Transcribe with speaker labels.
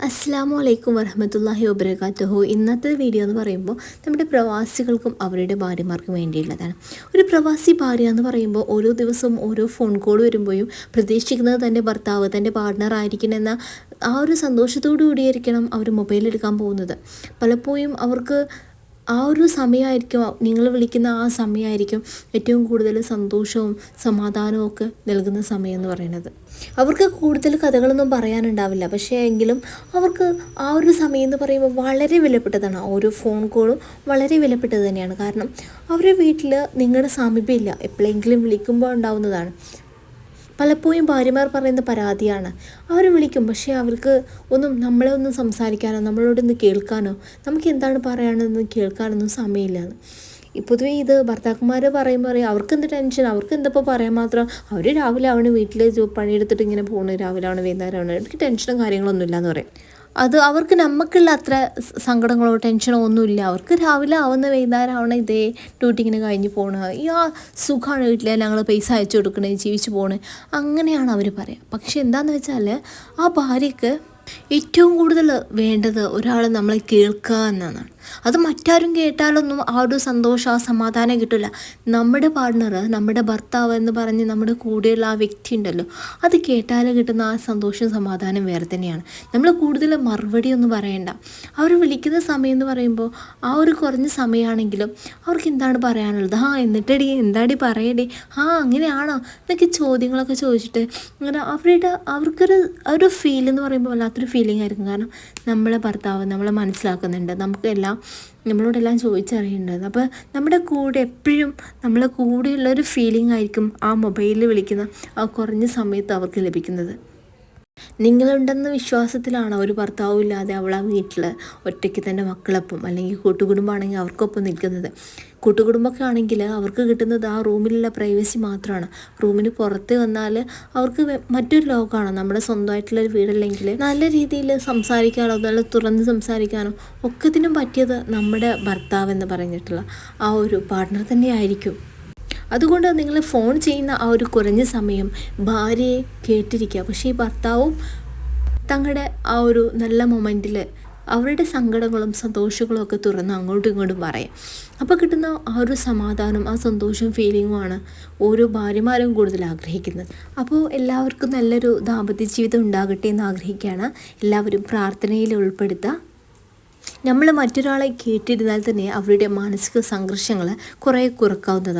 Speaker 1: അസ്സാം വലൈക്കും വരഹമത്തല്ലാഹി വബർക്കാത്തുഹു ഇന്നത്തെ വീഡിയോ എന്ന് പറയുമ്പോൾ നമ്മുടെ പ്രവാസികൾക്കും അവരുടെ ഭാര്യമാർക്കും വേണ്ടിയുള്ളതാണ്. ഒരു പ്രവാസി ഭാര്യ എന്ന് പറയുമ്പോൾ ഓരോ ദിവസവും ഓരോ ഫോൺ കോൾ വരുമ്പോഴും പ്രതീക്ഷിക്കുന്നത് തന്റെ ഭർത്താവ് തന്റെ പാർട്ട്ണർ ആയിരിക്കണമെന്ന ആ ഒരു സന്തോഷത്തോടു കൂടിയായിരിക്കണം അവർ മൊബൈൽ എടുക്കാൻ പോകുന്നത്. പലപ്പോഴും അവർക്ക് ആ ഒരു സമയമായിരിക്കും നിങ്ങൾ വിളിക്കുന്ന ആ സമയമായിരിക്കും ഏറ്റവും കൂടുതൽ സന്തോഷവും സമാധാനവും ഒക്കെ നൽകുന്ന സമയം എന്ന് പറയുന്നത്. അവർക്ക് കൂടുതൽ കഥകളൊന്നും പറയാനുണ്ടാവില്ല. പക്ഷേ എങ്കിലും അവർക്ക് ആ ഒരു സമയം എന്ന് പറയുമ്പോൾ വളരെ വിലപ്പെട്ടതാണ്. ഓരോ ഫോൺ കോളും വളരെ വിലപ്പെട്ടത് തന്നെയാണ്. കാരണം അവരുടെ വീട്ടിൽ നിങ്ങളുടെ സാമീപ്യമില്ല എപ്പോഴെങ്കിലും വിളിക്കുമ്പോൾ ഉണ്ടാവുന്നതാണ്. പലപ്പോഴും ഭാര്യമാർ പറയുന്ന പരാതിയാണ്. അവർ വിളിക്കും പക്ഷേ അവർക്ക് ഒന്നും നമ്മളെ ഒന്നും സംസാരിക്കാനോ നമ്മളോടൊന്ന് കേൾക്കാനോ നമുക്ക് എന്താണ് പറയാനെന്ന് കേൾക്കാനൊന്നും സമയമില്ലാന്ന്. പൊതുവേ ഇത് ഭർത്താക്കന്മാർ പറയുമ്പോൾ പറയും അവർക്ക് എന്ത് ടെൻഷൻ? അവർക്ക് എന്തപ്പോൾ പറയാൻ മാത്രം? അവർ രാവിലെ ആണ് വീട്ടിൽ പണിയെടുത്തിട്ട് ഇങ്ങനെ പോകുന്നു രാവിലെ ആണ് വൈകുന്നേരമാണ് എനിക്ക് ടെൻഷനും കാര്യങ്ങളൊന്നും ഇല്ലയെന്ന് പറയും. അത് അവർക്ക് നമുക്കുള്ള അത്ര സങ്കടങ്ങളോ ടെൻഷനോ ഒന്നുമില്ല. അവർക്ക് രാവിലെ ആവുന്ന വൈകുന്നേരം ആവണ ഇതേ ഡ്യൂട്ടി ഇങ്ങനെ കഴിഞ്ഞ് പോകണ ഈ ആ സുഖമാണ് വീട്ടിൽ ഞങ്ങൾ പൈസ അയച്ചു കൊടുക്കണേ ജീവിച്ചു പോകണേ അങ്ങനെയാണ് അവർ പറയുക പക്ഷെ എന്താണെന്ന് വെച്ചാൽ ആ ഭാര്യയ്ക്ക് ഏറ്റവും കൂടുതൽ വേണ്ടത് ഒരാൾ നമ്മളെ കേൾക്കുക എന്നതാണ് അത് മറ്റാരും കേട്ടാലൊന്നും ആ ഒരു സന്തോഷം ആ സമാധാനം കിട്ടില്ല നമ്മുടെ പാർട്ണർ നമ്മുടെ ഭർത്താവ് എന്ന് പറഞ്ഞ് നമ്മുടെ കൂടെയുള്ള ആ വ്യക്തി ഉണ്ടല്ലോ അത് കേട്ടാൽ കിട്ടുന്ന ആ സന്തോഷം സമാധാനം വേറെ തന്നെയാണ്. നമ്മൾ കൂടുതൽ മറുപടി ഒന്നും പറയണ്ട. അവർ വിളിക്കുന്ന സമയം എന്ന് പറയുമ്പോൾ ആ ഒരു കുറഞ്ഞ സമയമാണെങ്കിലും അവർക്ക് എന്താണ് പറയാനുള്ളത്? ആ എന്നിട്ടടി എന്താടി പറയടി? ആ അങ്ങനെയാണോ? എന്നൊക്കെ ചോദ്യങ്ങളൊക്കെ ചോദിച്ചിട്ട് അങ്ങനെ അവരുടെ അവർക്കൊരു ഒരു ഫീൽ എന്ന് പറയുമ്പോൾ വല്ലാത്തൊരു ഫീലിംഗ് ആയിരിക്കും. കാരണം നമ്മളെ ഭർത്താവ് നമ്മളെ മനസ്സിലാക്കുന്നുണ്ട്. നമുക്കെല്ലാം നമ്മളോടെല്ലാം ചോദിച്ചറിയേണ്ടത്. അപ്പോൾ നമ്മുടെ കൂടെ എപ്പോഴും നമ്മളെ കൂടെയുള്ള ഒരു ഫീലിംഗ് ആയിരിക്കും ആ മൊബൈലിൽ വിളിക്കുന്ന ആ കുറഞ്ഞ സമയത്ത് അവർക്ക് ലഭിക്കുന്നത്. നിങ്ങളുണ്ടെന്ന വിശ്വാസത്തിലാണ് ഒരു ഭർത്താവും ഇല്ലാതെ അവൾ ആ വീട്ടിൽ ഒറ്റയ്ക്ക് തന്നെ മക്കളൊപ്പം അല്ലെങ്കിൽ കൂട്ടുകുടുംബമാണെങ്കിൽ അവർക്കൊപ്പം നിൽക്കുന്നത്. കൂട്ടുകുടുംബമൊക്കെ ആണെങ്കിൽ അവർക്ക് കിട്ടുന്നത് ആ റൂമിലുള്ള പ്രൈവസി മാത്രമാണ്. റൂമിന് പുറത്ത് വന്നാൽ അവർക്ക് മറ്റൊരു ലോകമാണ്. നമ്മുടെ സ്വന്തമായിട്ടുള്ള ഒരു വീടല്ലെങ്കിൽ നല്ല രീതിയിൽ സംസാരിക്കാനോ നല്ല തുറന്ന് സംസാരിക്കാനോ ഒക്കത്തിനും പറ്റിയത് നമ്മുടെ ഭർത്താവ് എന്ന് പറഞ്ഞിട്ടുള്ള ആ ഒരു പാർട്ട്ണർ തന്നെയായിരിക്കും. അതുകൊണ്ട് നിങ്ങൾ ഫോൺ ചെയ്യുന്ന ആ ഒരു കുറഞ്ഞ സമയം ഭാര്യയെ കേട്ടിരിക്കുക. പക്ഷേ ഈ ഭർത്താവും തങ്ങളുടെ ആ ഒരു നല്ല മൊമെന്റിൽ അവരുടെ സങ്കടങ്ങളും സന്തോഷങ്ങളും ഒക്കെ തുറന്ന് അങ്ങോട്ടും ഇങ്ങോട്ടും പറയാം. അപ്പോൾ കിട്ടുന്ന ആ ഒരു സമാധാനം ആ സന്തോഷം ഫീലിങ്ങുമാണ് ഓരോ ഭാര്യമാരും കൂടുതൽ ആഗ്രഹിക്കുന്നത്. അപ്പോൾ എല്ലാവർക്കും നല്ലൊരു ദാമ്പത്യ ജീവിതം ഉണ്ടാകട്ടെ എന്ന് ആഗ്രഹിക്കുകയാണ്. എല്ലാവരും പ്രാർത്ഥനയിൽ ഉൾപ്പെടുത്തുക നമ്മൾ മറ്റൊരാളെ കേട്ടിരുന്നാൽ തന്നെ അവരുടെ മാനസിക സംഘർഷങ്ങൾ കുറേ കുറക്കാവുന്നതാണ്.